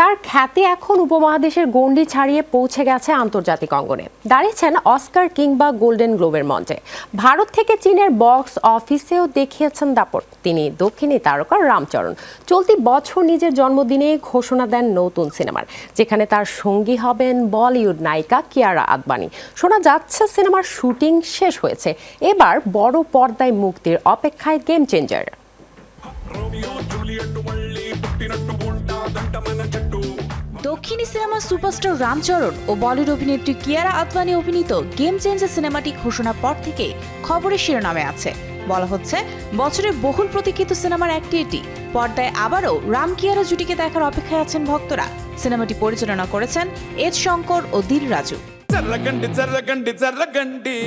তার খ্যাতি এখন উপমহাদেশের গণ্ডি ছাড়িয়ে পৌঁছে গেছে আন্তর্জাতিক অঙ্গনে। দাঁড়িয়েছেন অস্কার কিংবা গোল্ডেন গ্লোবের মঞ্চে। ভারত থেকে চীনের বক্স অফিসেও দেখিয়েছেন দাপট। তিনি দক্ষিণী তারকা রামচরণ। চলতি বছর নিজের জন্মদিনে ঘোষণা দেন নতুন সিনেমার, যেখানে তার সঙ্গী হবেন বলিউড নায়িকা কিয়ারা আদবানি। শোনা যাচ্ছে সিনেমার শুটিং শেষ হয়েছে। এবার বড় পর্দায় মুক্তির অপেক্ষায় গেম চেঞ্জার। দক্ষিণী সিনেমার সুপারস্টার রামচরণ ও বলিউড অভিনেত্রী কিয়ারা আদবানি অভিনীত গেম চেঞ্জার সিনেমাটি ঘোষণার পর থেকে খবরের শিরোনামে আছে। বলা হচ্ছে বছরের বহুল প্রতীক্ষিত সিনেমার একটি এটি। পর্দায় আবারও রাম কিয়ারা জুটিকে দেখার অপেক্ষায় আছেন ভক্তরা। সিনেমাটি পরিচালনা করেছেন এজ শঙ্কর ও দিল রাজু। జర్రగండి జర్రగండి జర్రగండి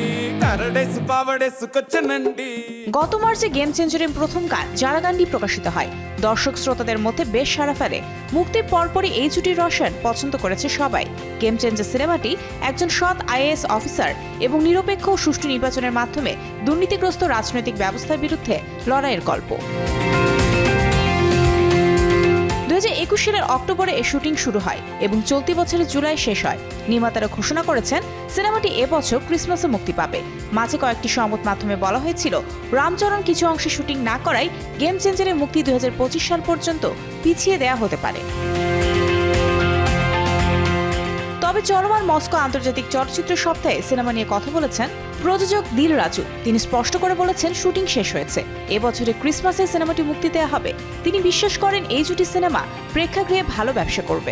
కరడేసి పావడేసుకొచ్చనండి গত মার্চে গেম চেঞ্জারের প্রথম গান জারাগান্ডি প্রকাশিত হয় দর্শক শ্রোতাদের মধ্যে বেশ সাড়া ফেলে মুক্তির পরপরই এই জুটির রসায়ন পছন্দ করেছে সবাই গেম চেঞ্জার সিনেমাটি একজন সৎ আইএএস অফিসার এবং নিরপেক্ষ ও সুষ্ঠু নির্বাচনের মাধ্যমে দুর্নীতিগ্রস্ত রাজনৈতিক ব্যবস্থার বিরুদ্ধে লড়াইয়ের গল্প দু হাজার একুশ সালের অক্টোবরে এর শুটিং শুরু হয় এবং চলতি বছরের জুলাই শেষ হয়। নির্মাতারা ঘোষণা করেছেন, সিনেমাটি এবছর ক্রিসমাসে মুক্তি পাবে। মাঝে কয়েকটি সংবাদ মাধ্যমে বলা হয়েছিল, রামচরণ কিছু অংশে শুটিং না করায় গেম চেঞ্জারের মুক্তি দুই হাজার পঁচিশ সাল পর্যন্ত পিছিয়ে দেয়া হতে পারে। তবে চলমান মস্কো আন্তর্জাতিক চলচ্চিত্র সপ্তাহে সিনেমা নিয়ে কথা বলেছেন প্রযোজক দিল রাজু। তিনি স্পষ্ট করে বলেছেন, শুটিং শেষ হয়েছে। এবছরে ক্রিসমাসে সিনেমাটি মুক্তি দেওয়া হবে। তিনি বিশ্বাস করেন, এই জুটি সিনেমা প্রেক্ষাগৃহে ভালো ব্যবসা করবে।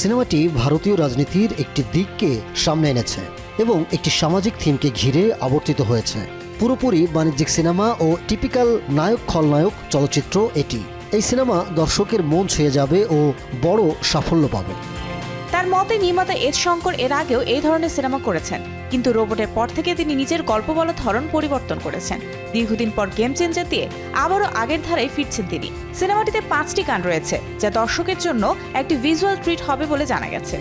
সিনেমাটি ভারতীয় রাজনীতির একটি দিককে সামনে এনেছে এবং একটি সামাজিক থিমকে ঘিরে আবর্তিত হয়েছে। পুরোপুরি বাণিজ্যিক সিনেমা ও টিপিক্যাল নায়ক, খলনায়ক চলচ্চিত্র এটি। এই সিনেমা দর্শকের মন ছুঁয়ে যাবে ও বড় সাফল্য পাবে। মতে নির্মাতা এজ শঙ্কর এর আগেও এই ধরনের সিনেমা করেছেন। কিন্তু রোবটের পর থেকে তিনি নিজের গল্প বলার ধরন পরিবর্তন করেছেন। দীর্ঘদিন পর গেম চেঞ্জার দিয়ে আবারও আগের ধারায় ফিরছেন তিনি। সিনেমাটিতে পাঁচটি গান রয়েছে, যা দর্শকের জন্য একটি ভিজুয়াল ট্রিট হবে বলে জানা গেছে।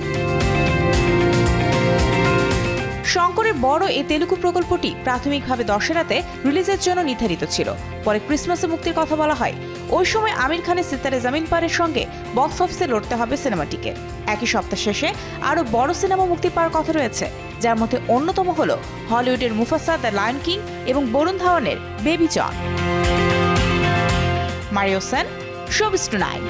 শঙ্করের বড় এই তেলুগু প্রকল্পটি প্রাথমিকভাবে দশেরাতে রিলিজের জন্য নির্ধারিত ছিল। পরে ক্রিসমাসে মুক্তির কথা বলা হয়। ওই সময় আমির খানের সিতারে জামিন পারের সঙ্গে বক্স অফিসে লড়তে হবে সিনেমাটিকে। একই সপ্তাহ শেষে আরও বড় সিনেমা মুক্তি পাওয়ার কথা রয়েছে, যার মধ্যে অন্যতম হল হলিউডের মুফাসা দ্য লায়ন কিং এবং Varun ধাওয়ানের baby John. Mario Sen showbiz nine.